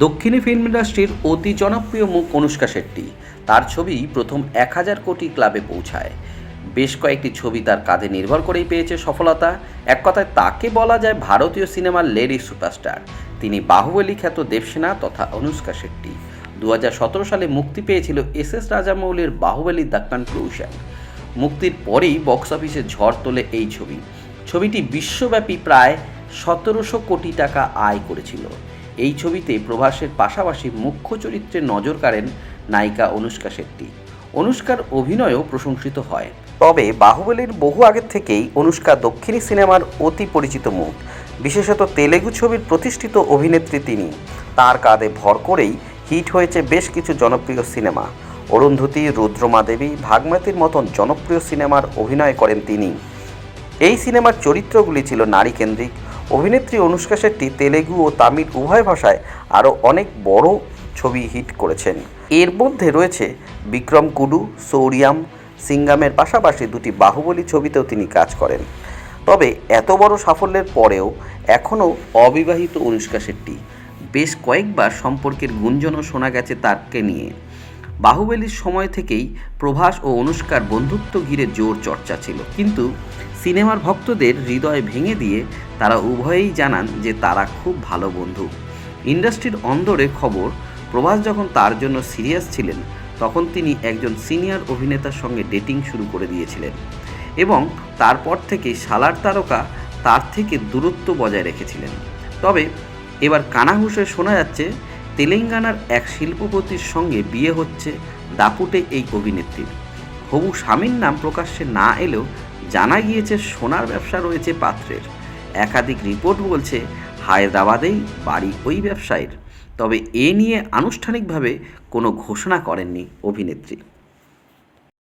দক্ষিণী ফিল্ম ইন্ডাস্ট্রির অতি জনপ্রিয় মুখ অনুষ্কা শেট্টি। তার ছবি প্রথম এক হাজার কোটি ক্লাবে পৌঁছায়। বেশ কয়েকটি ছবি তার কাঁধে নির্ভর করেই পেয়েছে সফলতা। এক কথায় তাকে বলা যায় ভারতীয় সিনেমার লেডি সুপারস্টার। তিনি বাহুবলী খ্যাত দেবসেনা তথা অনুষ্কা শেট্টি। দু হাজার সতেরো সালে মুক্তি পেয়েছিল এস এস রাজামৌলির বাহুবলী দ্য কনক্লুশন মুক্তির পরেই বক্স অফিসে ঝড় তোলে এই ছবি। ছবিটি বিশ্বব্যাপী প্রায় সতেরোশো কোটি টাকা আয় করেছিল। এই ছবিতে প্রভাসের পাশাপাশি মুখ্য চরিত্রে নজর কাড়েন নায়িকা অনুষ্কা শেট্টি। অনুষ্কার অভিনয়ও প্রশংসিত হয়। তবে বাহুবলীর বহু আগের থেকেই অনুষ্কা দক্ষিণী সিনেমার অতি পরিচিত মুখ। বিশেষত তেলেগু ছবির প্রতিষ্ঠিত অভিনেত্রী তিনি। তার কাঁধে ভর করেই হিট হয়েছে বেশ কিছু জনপ্রিয় সিনেমা। অরুন্ধতী রুদ্রমা দেবী ভাগমতির মতন জনপ্রিয় সিনেমার অভিনয় করেন তিনি। এই সিনেমার চরিত্রগুলি ছিল নারী কেন্দ্রিক অভিনেত্রী অনুষ্কা শেট্টি তেলেগু ও তামিল উভয় ভাষায় আরও অনেক বড় ছবি হিট করেছেন। এর মধ্যে রয়েছে বিক্রম কুডু, সৌরিয়াম, সিঙ্গামের পাশাপাশি দুটি বাহুবলী ছবিতেও তিনি কাজ করেন। তবে এত বড় সাফল্যের পরেও এখনও অবিবাহিত অনুষ্কা শেট্টি। বেশ কয়েকবার সম্পর্কের গুঞ্জনও শোনা গেছে তাকে নিয়ে। বাহুবলীর সময় থেকেই প্রভাস ও অনুষ্কার বন্ধুত্ব ঘিরে জোর চর্চা ছিল। কিন্তু সিনেমার ভক্তদের হৃদয় ভেঙে দিয়ে তারা উভয়েই জানান যে তারা খুব ভালো বন্ধু। ইন্ডাস্ট্রির অন্দরে খবর, প্রভাস যখন তার জন্য সিরিয়াস ছিলেন, তখন তিনি একজন সিনিয়র অভিনেতার সঙ্গে ডেটিং শুরু করে দিয়েছিলেন এবং তারপর থেকে সালার তারকা তার থেকে দূরত্ব বজায় রেখেছিলেন। তবে এবার কানাঘুষে শোনা যাচ্ছে তেলেঙ্গানার এক শিল্পপতির সঙ্গে বিয়ে হচ্ছে দাপুটে এই অভিনেত্রীর। হবু স্বামীর নাম প্রকাশ্যে না এলেও জানা গিয়েছে সোনার ব্যবসা রয়েছে পাত্রের। একাধিক রিপোর্ট বলছে হায়দ্রাবাদেই বাড়ি ওই ব্যবসায়ীর। তবে এ নিয়ে আনুষ্ঠানিকভাবে কোনো ঘোষণা করেননি অভিনেত্রী।